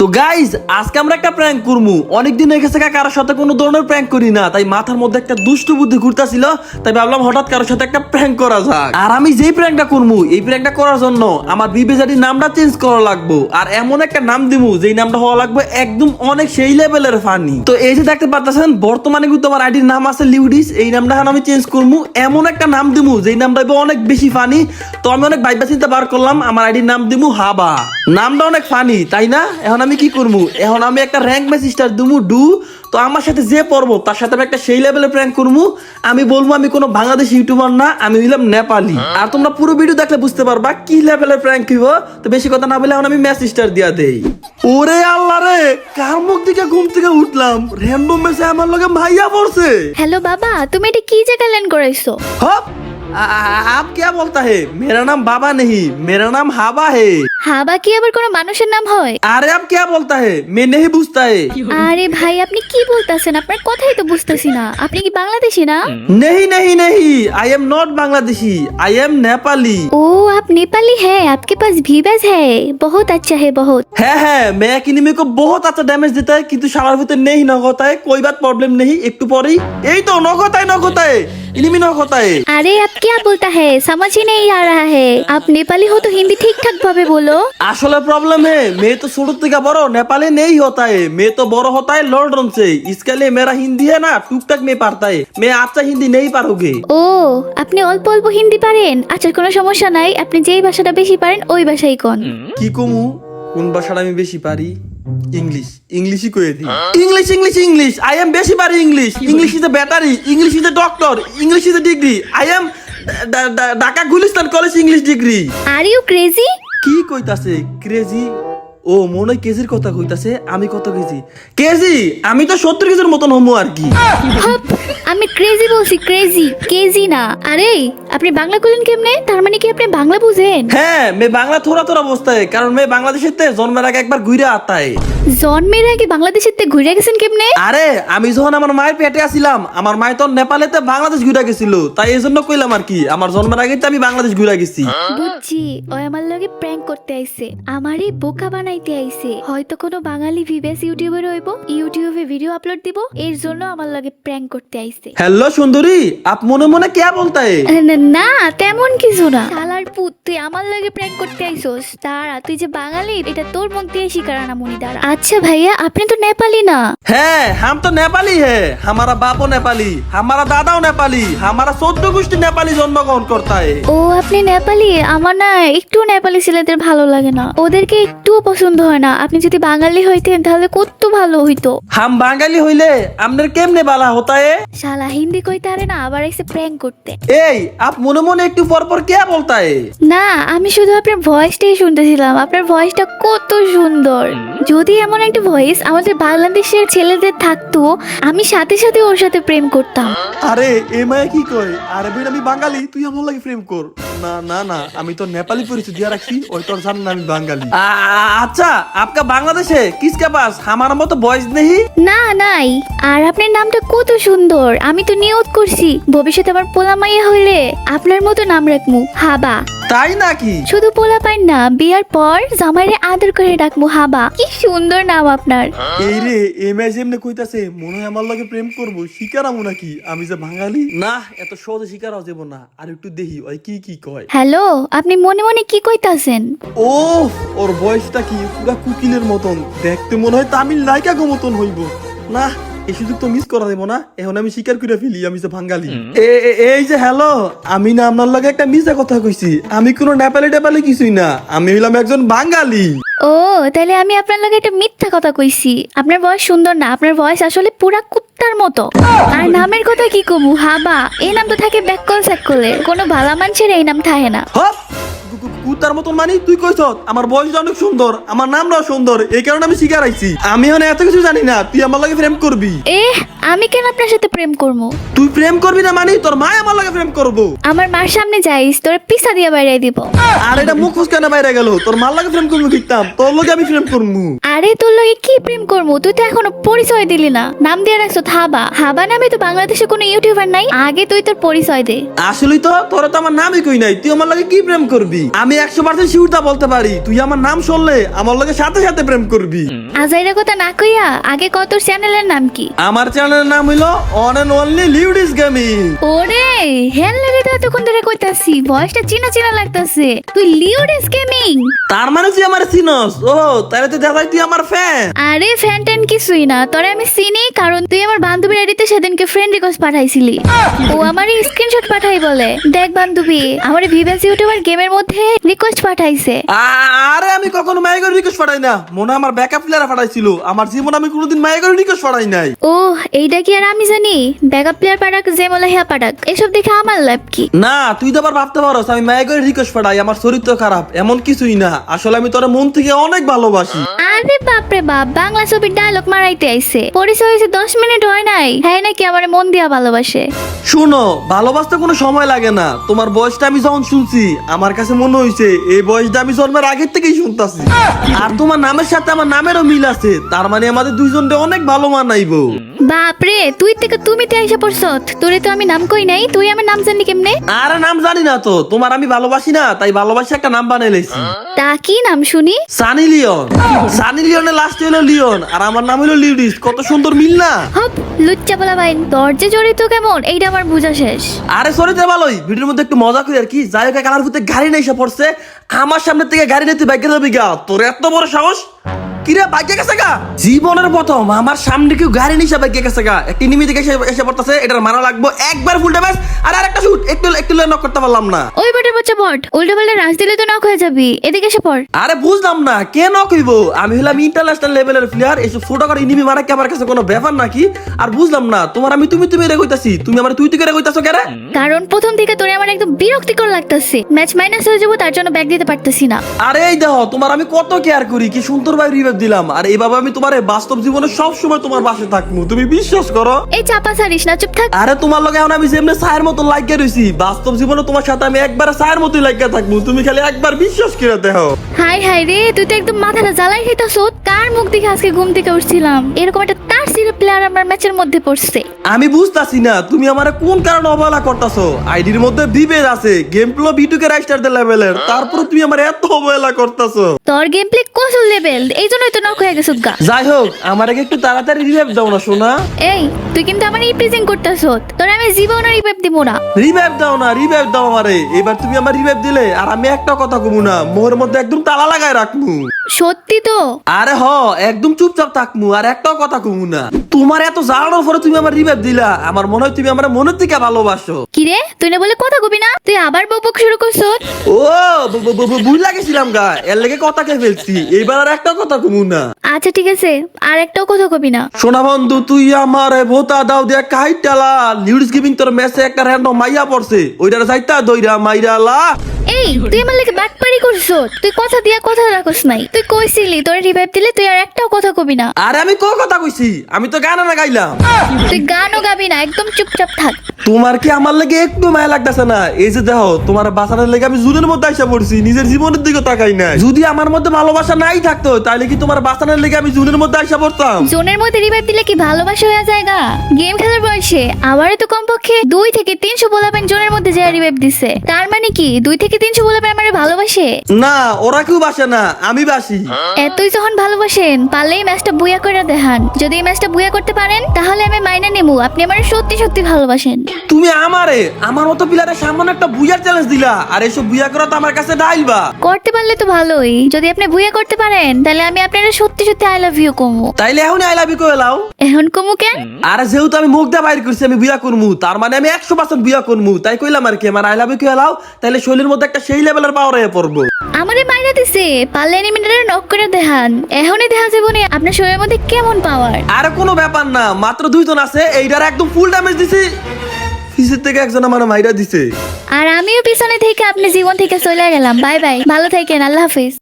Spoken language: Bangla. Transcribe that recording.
তো গাইজ আজকে আমরা একটা প্র্যাঙ্ক করব অনেকদিন হয়ে গেছে কারোর সাথে কোনো ধরনের প্র্যাঙ্ক করি না, তাই মাথার মধ্যে একটা দুষ্ট বুদ্ধি ঘুরতাছিল, তাই ভাবলাম হঠাৎ কারোর সাথে একটা প্র্যাঙ্ক করা যাক। আর আমি যেই প্র্যাঙ্কটা করব এই প্র্যাঙ্কটা করার জন্য আমার বিবেজারির নামটা চেঞ্জ করা লাগবো, আর এমন একটা নাম দিমু, যেই নামটা হওয়া লাগবে একদম অনেক সেই লেভেলের ফানি তো এই যে দেখতে পাচ্ছেন বর্তমানে কিন্তু আমার আইডির নাম আছে লিউডিস, এই নামটা আমি চেঞ্জ করব এমন একটা নাম দিমু, যেই নামটা অনেক বেশি ফানি তো আমি অনেক বাইবা চিন্তা বার করলাম, আমার আইডির নাম দিমু হাবা। নামটা অনেক ফানি তাই না? এখন আমি কি করবো এখন আমি একটা র্যাঙ্ক ম্যাচ স্টার দিমু ডু তো আমার সাথে যে পড়বো তার সাথে আমি একটা সেই লেভেলে প্র্যাঙ্ক করবো আমি বলবো আমি কোনো বাংলাদেশ ইউটিউবার না আমি হইলাম নেপালি আর তোমরা পুরো ভিডিও দেখলে বুঝতে পারবা কি লেভেলের প্র্যাঙ্ক হইব তো বেশি কথা না বলে এখন আমি ম্যাচ স্টার দিয়া দেই ওরে আল্লাহ রে কার মুখ থেকে ঘুম থেকে উঠলাম র্যান্ডম মেসে আমার লগে ভাইয়া পড়ছে হ্যালো বাবা তুমি এটা কি জায়গা ল্যান্ড করাইছো हप आ- आ- आप क्या बोलता है मेरा नाम बाबा नहीं मेरा नाम हाबा है হাবা কি আবার কোনো মানুষের নাম হয় अरे आप क्या बोलता है मैं नहीं पूछता है আরে ভাই আপনি কি বলতেছেন আপনার কথাই তো বুঝতেছি না আপনি কি বাংলাদেশি না नहीं नहीं नहीं I am not Bangladeshi I am Nepali ओ आप नेपाली है आपके पास भीबेज है बहुत अच्छा है बहुत है है मैं एक enemy को बहुत अच्छा डैमेज देता है किंतु शावर भीतर नहीं नॉक होता है कोई बात प्रॉब्लम नहीं একটু পরেই এই তো নক होता है नॉक होता है enemy नॉक होता है अरे आप क्या बोलता है समझ ही नहीं आ रहा है आप नेपाली हो तो हिंदी ठीक ठाक भावे बोलो আসলে प्रॉब्लम है मैं तो शुरू থেকে বড় नेपाली नहीं होता है मैं तो बड़ा होता है लॉन्डन से इसके लिए मेरा हिंदी है ना टुक टक में पढ़ता है मैं अच्छा हिंदी नहीं पढ़ोगे ও আপনি অল্প অল্প হিন্দি পারেন আচ্ছা কোনো সমস্যা নাই আপনি যেই ভাষাটা বেশি পারেন ওই ভাষাই কোন কি কমু কোন ভাষাটা আমি বেশি পারি ইংলিশ ইংলিশই কয়ে দিই English English English I am বেশি পারি English English is a battery English is a doctor English is a degree I am Dhaka Gulistan college English degree are you crazy কি কইতাছে ক্রেজি ও, মনে হয় কেজির কথা কইতাছে, আমি কত কেজি? কেজি, আমি তো সত্তর কেজির মতন হমু আর কি। আমি ক্রেজি বলছি ক্রেজি কেজি না। আরে আপনি বাংলা বলেন কেমনে? তার মানে কি আপনি বাংলা বুঝেন? হ্যাঁ মে বাংলা থোড়া থোড়া অবস্থায় কারণ মে বাংলাদেশের তে জন্মের আগে একবার ঘুরে আতায়। জন্মের আগে বাংলাদেশের তে ঘুরে গেছেন কেমনে? আরে আমি যখন আমার মায়ের পেটে আসিলাম আমার মায় তো নেপালেতে বাংলাদেশ ঘুরে গেছিল তাই এই জন্য কইলাম আর কি আমার জন্মের আগে তো আমি বাংলাদেশ ঘুরে গেছি। বুঝছি ওই আমার লগে প্র্যাঙ্ক করতে আইছে আমারই বোকা বানাইতে আইছে। হয়তো কোনো বাঙালি ভিভেস ইউটিউবার হইব ইউটিউবে ভিডিও আপলোড দিব এর জন্য আমার লগে প্র্যাঙ্ক করতে আইছে। হ্যালো সুন্দরী আপ মনে মনে কে বলতা है না, না তেমন কিছু না। শালার পুত তুই আমার লাগে প্র্যাঙ্ক করতে আইছস তারা তুই যে বাঙালি এটা তোর মুখ দিয়ে শিকার আনা মনি দাঁড়া। আচ্ছা ভাইয়া আপনি তো নেপালি না? হ্যাঁ হাম তো নেপালি হে। হামারা বাপও নেপালি হামারা দাদাও নেপালি হামারা চোদ্দ গোষ্ঠী নেপালি জন্মগ্রহণ করতা হে ও আপনি নেপালি? আমার না একটু নেপালি ছেলেদের ভালো লাগে না। ওদেরকে একটুও পছন্দ হয় না। আপনি যদি বাঙালি হইতেন তাহলে কত ভালো হইতো। হাম বাঙালি হইলে আমনের কেমনে বালা হতা শালা হিন্দি কইতে আরে না আবার এসে প্র্যাঙ্ক করতে। এই আপ মনে মনে একটু পর পর কে বলতা है না আমি শুধু আপনার ভয়েসটাই শুনতেছিলাম। আপনার ভয়েসটা কত সুন্দর। যদি এমন একটা ভয়েস আমাদের বাংলাদেশের ছেলেদের থাকতো আমি সাথে সাথে ওর সাথে প্রেম করতাম। আরে এ মায়া কি কয়? আরে বেন আমি বাঙালি তুই আমার লাগে প্রেম কর। না না না আমি তো নেপালি পরিচয় দিয়ে রাখছি ওই তোর জান না আমি বাঙালি। আচ্ছা আপকা বাংলাদেশে কিসকে পাস? আমার মতো বয়স নেই? না নাই। আর আপনার নামটা কত সুন্দর। আমি তো নিয়ত করছি। ভবিষ্যতে আমার পোলামাইয়া হইলে আপনার মতো নাম রাখমু। হাবা। তাই নাকি? শুধু পোলা পাই না বিয়ার পর জামাইরে আদর করে ডাকমু হাবা। কি সুন্দর নাম আপনার। এই রে এম এস এমনি কইতাছে মনে হয় আমার লাগে প্রেম করব শিকার আমু নাকি? আমি যে বাঙালি। না এত সহজে শিকার হওয়া যাব না আর একটু দেখি ওই কি কি কয়। হ্যালো আপনি মনে মনে কি কইতাছেন? ও ওর বয়সটা কি পুরা কুকিলের মতন। দেখতে মনে হয় তামিল নায়িকা গো মতন হইব। না এই সুযোগ তো মিস করা দেবো না। এখন আমি স্বীকার করে ফেলি আমি যে বাঙালি। এই যে হ্যালো আমি না আপনার লগে একটা মিশা কথা কইছি। আমি কোনো নেপালি টেপালি কিছুই না আমি হইলাম একজন বাঙালি। ও তাহলে আমি আপনার লগে একটা মিথ্যা কথা কইছি। আপনার বয়স সুন্দর না আপনার বয়স আসলে পুরা কুত্তার মতো। আর নামের কথা কি কমু? হাবা এই নাম তো থাকে ব্যাককল স্যাককলে কোনো ভালা মানুষের এই নাম থাকে না। কুত্তার মতন মানি তুই কইছ আমার বয়সটা অনেক সুন্দর আমার নামটাও সুন্দর এই কারণে আমি শিকার আইছি। আমি এখন এত কিছু জানি না তুই আমার লাগে প্রেম করবি। এ আমি কেন আপনার সাথে প্রেম করব? তুই প্রেম করবি না মানি তোর মা আমার লাগে প্রেম করব। আমার মার সামনে যাইস তোর পিসা দিয়ে বাইরে দিব। আর এটা মুখ কেন বাইরে গেল তোর মার লাগে প্রেম করব কিতাম তোর লগে আমি প্রেম করব। আরে তোর লগে কি প্রেম করব? তুই তো এখনও পরিচয় দিলি না। নাম দিয়ে রাখছো হাবা হাবা নামে তো বাংলাদেশে কোনো ইউটিউবার নাই আগে তুই তোর পরিচয় দে। আসলেই তো তোরা তো আমার নামই কই নাই তুই আমার লাগে কি প্রেম করবি? আমি একশো পার্সেন্ট শিউরতা বলতে পারি। তুই আমার নাম শুনলে আমার লগে সাথে সাথে প্রেম করবি। আজাইরা কথা না কইয়া আগে কত চ্যানেলের নাম কি? আমার চ্যানেলের নাম হইল অন এন্ড অনলি লিউডিস গেমিং ওরে হেল লাগে তো এতক্ষণ ধরে কইতাছি ভয়েসটা চিনা চিনা লাগতাছে। তুই লিওডিস গেমিং তার মানে তুই আমার চিনস? ও তাহলে তো দাদাই তুই আমার ফ্যান আরে ফ্যান ট্যান কিছুই না। তোরে আমি চিনি কারণ তুই আমার বান্ধবীর আইডিতে সেদিনকে ফ্রেন্ড রিকোয়েস্ট পাঠাইছিলি। ও আমারই স্ক্রিনশট পাঠাই বলে। দেখ বান্ধবী আমার ভিভেস ইউটিউবার গেমের মধ্যে রিকোয়েস্ট পাঠাইছে। আরে আমি কখনো মাইগর রিকোয়েস্ট পাঠাই না। মনে আমার ব্যাকআপ প্লেয়ার পাঠাইছিল। আমার জীবন আমি কোনোদিন মাইগর রিকোয়েস্ট পাঠাই নাই। ও এইটা কি আর আমি জানি? ব্যাকআপ প্লেয়ার পাঠাক যে বলে হ্যাঁ পাঠাক। এসব দেখে আমার লাভ কি? না তুই তো আবার ভাবতে পারোস আমি মাইগর রিকোয়েস্ট পাঠাই আমার চরিত্র খারাপ এমন কিছুই না। আসলে আমি তোর মন থেকে অনেক ভালোবাসি। আরে বাপরে বাপ বাংলা ছবির ডায়লগ মারাইতে আইছে। পরিচয় হয়েছে দশ মিনিট হয় নাই। হ্যাঁ নাকি আমার মন দিয়া ভালোবাসে? শুনো ভালোবাসতে কোনো সময় লাগে না। তোমার বয়সটা আমি যখন শুনছি আমার কাছে মনে হয়েছে এই বয়সটা আমি জন্মের আগের থেকেই শুনতাছি। আর তোমার নামের সাথে আমার নামেরও মিল আছে তার মানে আমাদের দুইজনকে অনেক ভালো মানাইবো। বাপরে তুই থেকে তুমি তে আইসা পড়ছ তোরে তো আমি নাম কই নাই তুই আমার নাম জানি কেমনে? আরে নাম জানি না তো তোমার আমি ভালোবাসি না তাই ভালোবাসি একটা নাম বানিয়ে লেছি। তা কি নাম শুনি? Sunny Leone. সানি লিওনের লাস্ট হলো লিওন আর আমার নাম হলো লিউডিস কত সুন্দর মিল না? হপ লুচ্চা বলা বাইন তোর যে জড়িত কেমন এইটা আমার বোঝা শেষ। আরে সরি তো ভালোই ভিডিওর মধ্যে একটু মজা করি আর কি যাই হোক কালার ফুতে গাড়ি নিয়ে এসে পড়ছে। আমার সামনে থেকে গাড়ি নিতে বাইকে যাবি গা? তোর এত বড় সাহস? কিরে বাইকে গেছে গা? জীবনের প্রথম আমার সামনে কেউ গাড়ি নিয়ে বাইকে গেছে গা। একটি নিমি দিকে এসে পড়তেছে এটার মারা লাগবো। একবার ফুল ড্যামেজ আর আরেকটা শুট একটু একটু নক করতে পারলাম না। ওই বটের বাচ্চা বট উল্টো পাল্টা দিলে তো নক হয়ে যাবি। এদিকে এসে পড়। আরে বুঝলাম না কে নক হইব? আমি হলাম ইন্টারন্যাশনাল লেভেলের প্লেয়ার এসব ইনিমি মারা কি আমার কাছে কোনো ব্যাপার নাকি? আর বুঝলাম না তোমার আমি তুমি তুমি রে কইতাছি তুমি আমার তুই তুই কইতাছো কেরে কারণ প্রথম থেকে তোরে আমার একদম বিরক্তিকর লাগতাছে। ম্যাচ মাইনাস হয়ে যাব তার জন্য ব্যাগ দিতে পারতেছি না। আরে এই দেখো তোমার আমি কত কেয়ার করি কি সুন্দর ভাই রিভাইভ দিলাম। আর এইভাবে আমি তোমার বাস্তব জীবনে সব সময় তোমার পাশে থাকব। তুমি বিশ্বাস করো? এই চাপা সারিস না চুপ থাক। আরে তোমার লগে এখন আমি যেমনি ছায়ের মতো লাগিয়ে রইছি বাস্তব জীবনে তোমার সাথে আমি একবার ছায়ের মতোই লাগিয়ে থাকব। তুমি খালি একবার বিশ্বাস করে দেখো। হাই হাই রে তুই তো একদম মাথাটা জ্বালাই খাইতাছ কার মুখ দেখে আজকে ঘুম থেকে উঠছিলাম? এরকম একটা তার প্লেয়ার আমার ম্যাচের মধ্যে পড়ছে। আমি বুঝতাছি না তুমি আমার কোন কারণে অবহেলা করতাছো? আইডির মধ্যে বিভেদ আছে গেম প্লো বিটুকে রাইস্টার দে লেভেলের তারপরে তুমি আমার এত অবহেলা করতাছো। তোর গেম প্লে কৌশল লেভেল এই জন্যই তো নক হয়ে গেছ গা। যাই হোক আমার আগে একটু তাড়াতাড়ি রিভাইভ দাও না শোনা এই তুই কিন্তু আমার রিপ্রেজেন্ট করতেছ। তোর আমি জীবনে রিপেপ দিব না। রিভাইভ দাও না রিভাইভ দাও আমারে। এবার তুমি আমার রিভাইভ দিলে আর আমি একটা কথা কমু না মোহের মধ্যে একদম তালা লাগায় রাখমু। সত্যি তো? আরে হ একদম চুপচাপ থাকমু আর একটাও কথা কমু না। তোমার এত জ্বালানোর পরে তুমি আমার রিভাইভ দিলা আমার মনে হয় তুমি আমার মনের থেকে ভালোবাসো। কিরে তুই না বলে কথা কবি না? তুই আবার বকবক শুরু করছ? ও ভুল লাগেছিলাম গা এর লেগে কথা কে ফেলছি এইবার আর একটা কথা কমু না। আচ্ছা ঠিক আছে আর একটাও কথা কবি না। সোনা বন্ধু তুই আমার ভোতা দাও দিয়া কাইটালা লিউডিস গিভিং তোর মেসে একটা র‍্যান্ডম মাইয়া পড়ছে ওইটার যাইতা দইরা মাইরালা। এই তুই আমার লাগে বাটপারি করছ তুই কথা দিয়া কথা রাখস নাই। তুই কইছিলি তোর রিভাইভ দিলে তুই আর একটাও কথা কবি না। আরে আমি কো কথা কইছি? আমি তো গানা না গাইলাম তুই গানও গাবি না একদম চুপচাপ থাক। তোমার কি আমার লাগে একটু মায়া লাগতেছে না? এই যে দেখো তোমার বাঁচানোর লেগে আমি জুনের মধ্যে আইসা পড়ছি নিজের জীবনের দিকে তাকাই নাই। যদি আমার মধ্যে ভালোবাসা নাই থাকতো তাহলে কি তোমার বাঁচানোর লেগে আমি জুনের মধ্যে আইসা পড়তাম? জোনের মধ্যে রিভাইভ দিলে কি ভালোবাসা হয়ে যায়গা গেম খেলার বয়সে আমারও তো কমপক্ষে দুই থেকে তিনশো বলাবেন জোনের মধ্যে যে রিভাইভ দিছে। তার মানে কি দুই থেকে তিনশো বলাবেন আমার ভালোবাসে? না ওরা কেউ বাসে না আমি বাসি। এতই যখন ভালোবাসেন পারলেই ম্যাচটা বুয়া করে দেখান। যদি এই ম্যাচটা বুয়া করতে পারেন তাহলে আমি মাইনে নেব আপনি আমার সত্যি সত্যি ভালোবাসেন। তুমি আমারে আমার মতো পিলারের সামনে একটা বুইয়ার চ্যালেঞ্জ দিলা আর এসব বুইয়া করা তো আমার কাছে ডাইলবা করতে পারলে তো ভালোই। যদি আপনি বুয়া করতে পারেন তাহলে আমি আপনার সত্যি সত্যি আই লাভ ইউ কমু। তাইলে এখন আই লাভ ইউ কইলাও। এখন কমু কেন? আর যেহেতু আমি মুখ দিয়ে বাইর করছি আমি বিয়া করমু। তার মানে আমি একশো পার্সেন্ট বিয়া করমু। তাই কইলাম আর কি আমার আই লাভ ইউ কইলাও তাইলে শৈলীর মধ্যে একটা সেই লেভেলের পাওয়ার হয়ে পড়ব। আমারে মাইনা দিছে পারলে এনিমিটারে নক করে দেখান। এখনই দেখা যাব নি আপনার শরীরের মধ্যে কেমন পাওয়ার আর কোনো ব্যাপার না মাত্র দুইজন আছে এইটার একদম ফুল ড্যামেজ দিছি। ফিসের থেকে একজন আমার মাইরা দিছে। আর আমিও পিছনে থেকে আপনি জীবন থেকে চলে গেলাম। বাই বাই ভালো থাকেন আল্লাহ হাফিজ।